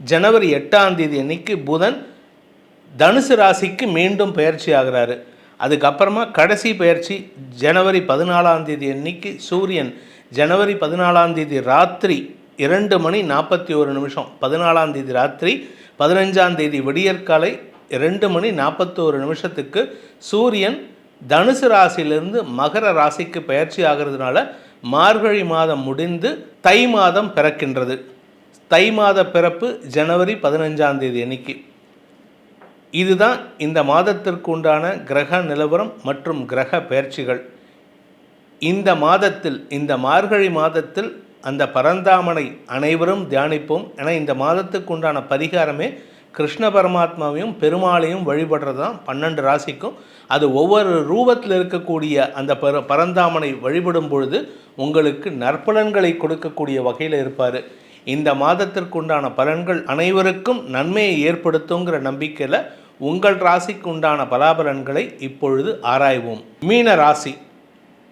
ஜனவரி எட்டாம் தேதி அன்னைக்கு புதன் தனுசு ராசிக்கு மீண்டும் பயிற்சி ஆகிறாரு. அதுக்கப்புறமா கடைசி பயிற்சி ஜனவரி பதினாலாம் தேதி அன்னைக்கு சூரியன். ஜனவரி பதினாலாம் தேதி ராத்திரி இரண்டு மணி நாற்பத்தி ஒரு நிமிஷம். பதினாலாம் தேதி ராத்திரி பதினஞ்சாம் தேதி விடியற்காலை ரெண்டு மணி நாற்பத்தோரு நிமிஷத்துக்கு சூரியன் தனுசு ராசியிலிருந்து மகர ராசிக்கு பயிற்சி ஆகிறதுனால மார்கழி மாதம் முடிந்து தை மாதம் பிறக்கின்றது. தை மாத பிறப்பு ஜனவரி பதினஞ்சாம் தேதி அன்னைக்கு. இதுதான் இந்த மாதத்திற்கு உண்டான கிரக நிலவரம் மற்றும் கிரக பயிற்சிகள் இந்த மாதத்தில் இந்த மார்கழி மாதத்தில் அந்த பரந்தாமனை அனைவரும் தியானிப்போம் ஏன்னா இந்த மாதத்துக்கு உண்டான பரிகாரமே கிருஷ்ண பரமாத்மாவையும் பெருமாளையும் வழிபடுறது தான் பன்னெண்டு ராசிக்கும். அது ஒவ்வொரு ரூபத்தில் இருக்கக்கூடிய அந்த பர பரந்தாமனை வழிபடும் பொழுது உங்களுக்கு நற்பலன்களை கொடுக்கக்கூடிய வகையில் இருப்பார். இந்த மாதத்திற்கு உண்டான பலன்கள் அனைவருக்கும் நன்மையை ஏற்படுத்துங்கிற நம்பிக்கையில் உங்கள் ராசிக்கு உண்டான பலாபலன்களை இப்பொழுது ஆராய்வோம். மீன ராசி.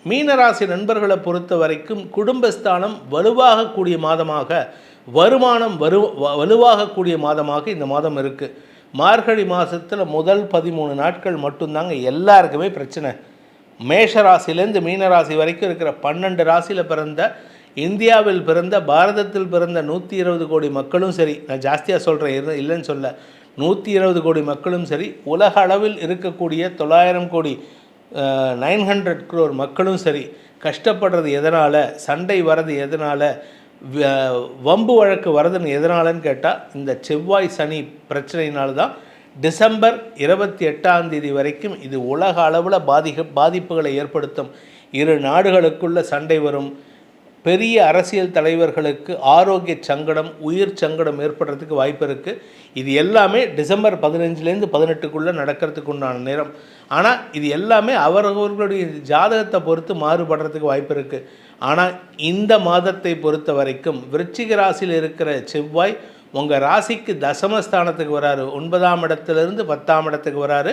மீனராசி நண்பர்களை பொறுத்த வரைக்கும் குடும்பஸ்தானம் வலுவாகக்கூடிய மாதமாக வருமானம் வரு வ- வலுவாகக்கூடிய மாதமாக இந்த மாதம் இருக்குது மார்கழி மாதத்தில் முதல் பதிமூணு நாட்கள் மட்டும்தாங்க எல்லாருக்குமே பிரச்சனை. மேஷ ராசிலேருந்து மீன ராசி வரைக்கும் இருக்கிற பன்னெண்டு ராசியில் பிறந்த இந்தியாவில் பிறந்த பாரதத்தில் பிறந்த நூற்றி இருபது கோடி மக்களும் சரி நான் ஜாஸ்தியாக சொல்கிறேன் இல்லைன்னு சொல்ல. நூற்றி இருபது கோடி மக்களும் சரி உலக அளவில் இருக்கக்கூடிய தொள்ளாயிரம் கோடி நைன் ஹண்ட்ரட் க்ரோர் மக்களும் சரி கஷ்டப்படுறது எதனால் சண்டை வர்றது எதனால் வம்பு வழக்கு வரதுன்னு எதனாலன்னு கேட்டால் இந்த செவ்வாய் சனி பிரச்சனையினால் தான் டிசம்பர் இருபத்தி எட்டாம் தேதி வரைக்கும் இது உலக அளவில் பாதிக்க பாதிப்புகளை ஏற்படுத்தும். இரு நாடுகளுக்குள்ள சண்டை வரும். பெரிய அரசியல் தலைவர்களுக்கு ஆரோக்கிய சங்கடம் உயிர் சங்கடம் ஏற்படுறதுக்கு வாய்ப்பு இருக்குது இது எல்லாமே டிசம்பர் பதினஞ்சுலேருந்து பதினெட்டுக்குள்ளே நடக்கிறதுக்கு உண்டான நேரம். ஆனால் இது எல்லாமே அவரவர்களுடைய ஜாதகத்தை பொறுத்து மாறுபடுறதுக்கு வாய்ப்பு இருக்குது ஆனால் இந்த மாதத்தை பொறுத்த வரைக்கும் விருச்சிக ராசியில் இருக்கிற செவ்வாய் உங்கள் ராசிக்கு தசமஸ்தானத்துக்கு வராரு. ஒன்பதாம் இடத்துலேருந்து பத்தாம் இடத்துக்கு வராரு.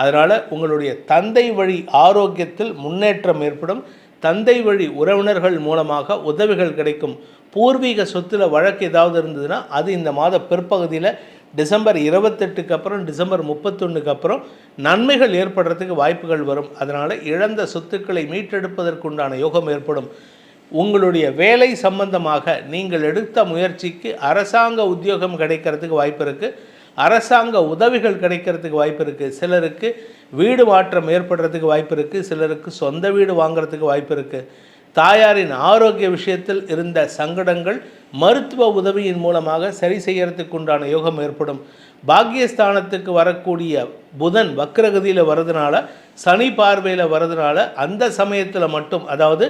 அதனால் உங்களுடைய தந்தை வழி ஆரோக்கியத்தில் முன்னேற்றம் ஏற்படும். தந்தை வழி உறவினர்கள் மூலமாக உதவிகள் கிடைக்கும். பூர்வீக சொத்தில் வழக்கு ஏதாவது இருந்ததுன்னா அது இந்த மாத பிற்பகுதியில் டிசம்பர் இருபத்தெட்டுக்கு அப்புறம் டிசம்பர் முப்பத்தொன்றுக்கு அப்புறம் நன்மைகள் ஏற்படுறதுக்கு வாய்ப்புகள் வரும். அதனால் இழந்த சொத்துக்களை மீட்டெடுப்பதற்குண்டான யோகம் ஏற்படும். உங்களுடைய வேலை சம்பந்தமாக நீங்கள் எடுத்த முயற்சிக்கு அரசாங்க உத்தியோகம் கிடைக்கிறதுக்கு வாய்ப்பு இருக்குது அரசாங்க உதவிகள் கிடைக்கிறதுக்கு வாய்ப்பு இருக்குது சிலருக்கு வீடு மாற்றம் ஏற்படுறதுக்கு வாய்ப்பு இருக்குது சிலருக்கு சொந்த வீடு வாங்குறதுக்கு வாய்ப்பு இருக்குது தாயாரின் ஆரோக்கிய விஷயத்தில் இருந்த சங்கடங்கள் மருத்துவ உதவியின் மூலமாக சரி செய்யறதுக்கு உண்டான யோகம் ஏற்படும். பாக்கியஸ்தானத்துக்கு வரக்கூடிய புதன் வக்ரகதியில் வரதுனால சனி பார்வையில் வரதுனால அந்த சமயத்தில் மட்டும் அதாவது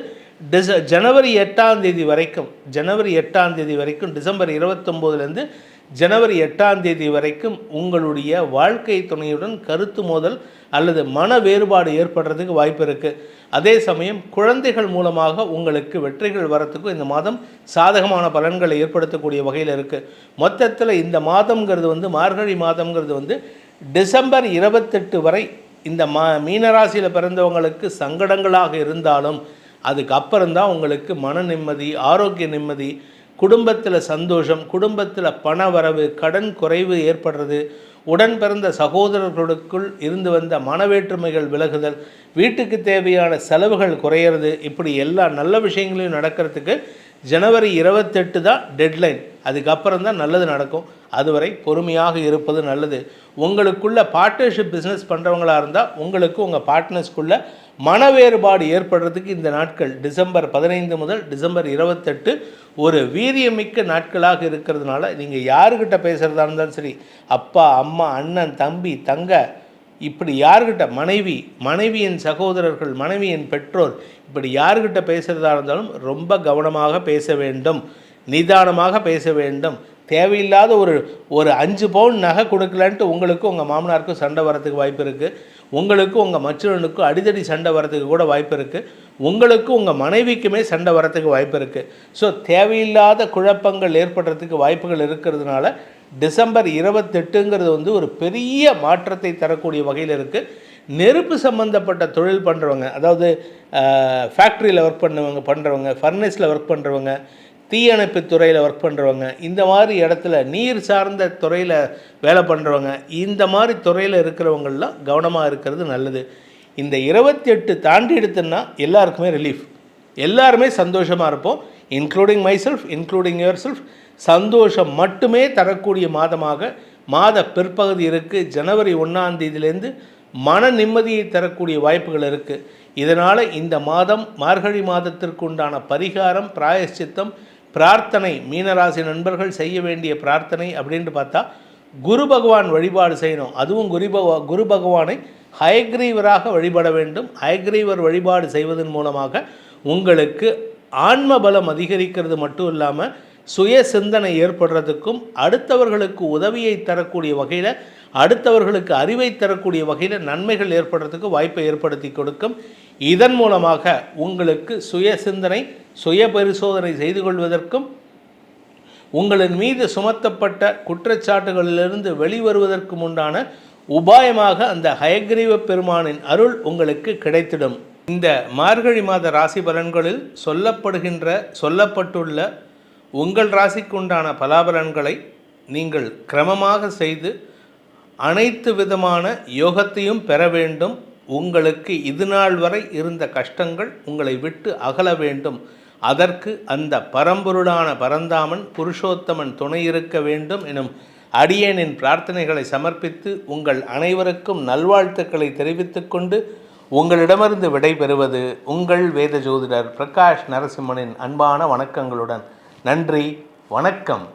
டிச ஜனவரி எட்டாம் தேதி வரைக்கும் ஜனவரி எட்டாம் தேதி வரைக்கும் டிசம்பர் இருபத்தொம்போதுலேருந்து ஜனவரி எட்டாம் தேதி வரைக்கும் உங்களுடைய வாழ்க்கை துணையுடன் கருத்து மோதல் அல்லது மன வேறுபாடு ஏற்படுறதுக்கு வாய்ப்பு இருக்குது அதே சமயம் குழந்தைகள் மூலமாக உங்களுக்கு வெற்றிகள் வரத்துக்கும் இந்த மாதம் சாதகமான பலன்களை ஏற்படுத்தக்கூடிய வகையில் இருக்குது மொத்தத்தில் இந்த மாதம்ங்கிறது வந்து மார்கழி மாதம்ங்கிறது வந்து டிசம்பர் இருபத்தெட்டு வரை இந்த மா மீனராசியில் பிறந்தவங்களுக்கு சங்கடங்களாக இருந்தாலும் அதுக்கப்புறம்தான் உங்களுக்கு மன நிம்மதி ஆரோக்கிய நிம்மதி குடும்பத்தில் சந்தோஷம் குடும்பத்தில் பண வரவு கடன் குறைவு ஏற்படுறது உடன் பிறந்த சகோதரர்களுக்குள் இருந்து வந்த மனவேற்றுமைகள் விலகுதல் வீட்டுக்கு தேவையான செலவுகள் குறையிறது இப்படி எல்லா நல்ல விஷயங்களையும் நடக்கிறதுக்கு ஜனவரி இருபத்தெட்டு தான் டெட்லைன் அதுக்கப்புறம் தான் நல்லது நடக்கும். அதுவரை பொறுமையாக இருப்பது நல்லது. உங்களுக்குள்ள பார்ட்னர்ஷிப் பிஸ்னஸ் பண்ணுறவங்களாக இருந்தால் உங்களுக்கு உங்கள் பார்ட்னர்ஸ்க்குள்ளே மன வேறுபாடு ஏற்படுறதுக்கு இந்த நாட்கள் டிசம்பர் பதினைந்து முதல் டிசம்பர் இருபத்தெட்டு ஒரு வீரியமிக்க நாட்களாக இருக்கிறதுனால நீங்கள் யாருக்கிட்ட பேசுகிறதா இருந்தாலும் சரி அப்பா அம்மா அண்ணன் தம்பி தங்க இப்படி யாருக்கிட்ட மனைவி மனைவியின் சகோதரர்கள் மனைவியின் பெற்றோர் இப்படி யாருக்கிட்ட பேசுகிறதா இருந்தாலும் ரொம்ப கவனமாக பேச வேண்டும். நிதானமாக பேச வேண்டும். தேவையில்லாத ஒரு ஒரு அஞ்சு பவுன் நகை கொடுக்கலன்ட்டு உங்களுக்கும் உங்கள் மாமனாருக்கும் சண்டை வரத்துக்கு வாய்ப்பு இருக்குது உங்களுக்கும் உங்கள் மச்சனுக்கும் அடிதடி சண்டை வரத்துக்கு கூட வாய்ப்பு இருக்குது உங்களுக்கும் உங்கள் மனைவிக்குமே சண்டை வரத்துக்கு வாய்ப்பு இருக்குது ஸோ தேவையில்லாத குழப்பங்கள் ஏற்படுறதுக்கு வாய்ப்புகள் இருக்கிறதுனால டிசம்பர் இருபத்தெட்டுங்கிறது வந்து ஒரு பெரிய மாற்றத்தை தரக்கூடிய வகையில் இருக்குது நெருப்பு சம்மந்தப்பட்ட தொழில் பண்ணுறவங்க அதாவது ஃபேக்ட்ரியில் ஒர்க் பண்ணுவங்க பண்ணுறவங்க ஃபர்னஸில் ஒர்க் பண்ணுறவங்க தீயணைப்பு துறையில் ஒர்க் பண்ணுறவங்க இந்த மாதிரி இடத்துல நீர் சார்ந்த துறையில் வேலை பண்ணுறவங்க இந்த மாதிரி துறையில் இருக்கிறவங்களாம் கவனமாக இருக்கிறது நல்லது. இந்த இருபத்தி எட்டு தாண்டி எடுத்துன்னா எல்லாருக்குமே ரிலீஃப் எல்லாருமே சந்தோஷமாக இருப்போம். Including myself including yourself சந்தோஷம் மட்டுமே தரக்கூடிய மாதமாக மாத பிற்பகுதி இருக்குது ஜனவரி ஒன்றாம் தேதியிலேருந்து மன நிம்மதியை தரக்கூடிய வாய்ப்புகள் இருக்குது இதனால் இந்த மாதம் மார்கழி மாதத்திற்கு உண்டான பரிகாரம் பிராயச்சித்தம் பிரார்த்தனை மீனராசி நண்பர்கள் செய்ய வேண்டிய பிரார்த்தனை அப்படின்ட்டு பார்த்தா குரு பகவான் வழிபாடு செய்யணும். அதுவும் குரு பகவா குரு பகவானை ஹயக்ரீவராக வழிபட வேண்டும். ஹயக்ரீவர் வழிபாடு செய்வதன் மூலமாக உங்களுக்கு ஆன்ம பலம் அதிகரிக்கிறது மட்டும் இல்லாமல் சுய சிந்தனை ஏற்படுறதுக்கும் அடுத்தவர்களுக்கு உதவியை தரக்கூடிய வகையில் அடுத்தவர்களுக்கு அறிவை தரக்கூடிய வகையில் நன்மைகள் ஏற்படுறதுக்கு வாய்ப்பை ஏற்படுத்தி கொடுக்கும். இதன் மூலமாக உங்களுக்கு சுய சிந்தனை சுய பரிசோதனை செய்து கொள்வதற்கும் உங்களின் மீது சுமத்தப்பட்ட குற்றச்சாட்டுகளிலிருந்து வெளிவருவதற்கும் உண்டான உபாயமாக அந்த ஹயக்ரீவ பெருமானின் அருள் உங்களுக்கு கிடைத்திடும். இந்த மார்கழி மாத ராசி பலன்களில் சொல்லப்படுகின்ற சொல்லப்பட்டுள்ள உங்கள் ராசிக்குண்டான பலாபலன்களை நீங்கள் கிரமமாக செய்து அனைத்து விதமான யோகத்தையும் பெற வேண்டும். உங்களுக்கு இதுநாள் வரை இருந்த கஷ்டங்கள் உங்களை விட்டு அகல வேண்டும். அதற்கு அந்த பரம்பொருளான பரந்தாமன் புருஷோத்தமன் துணை இருக்க வேண்டும் எனும் அடியேனின் பிரார்த்தனைகளை சமர்ப்பித்து உங்கள் அனைவருக்கும் நல்வாழ்த்துக்களை தெரிவித்துக்கொண்டு உங்களிடமிருந்து விடைபெறுவது உங்கள் வேத ஜோதிடர் பிரகாஷ் நரசிம்மனின் அன்பான வணக்கங்களுடன். நன்றி வணக்கம்.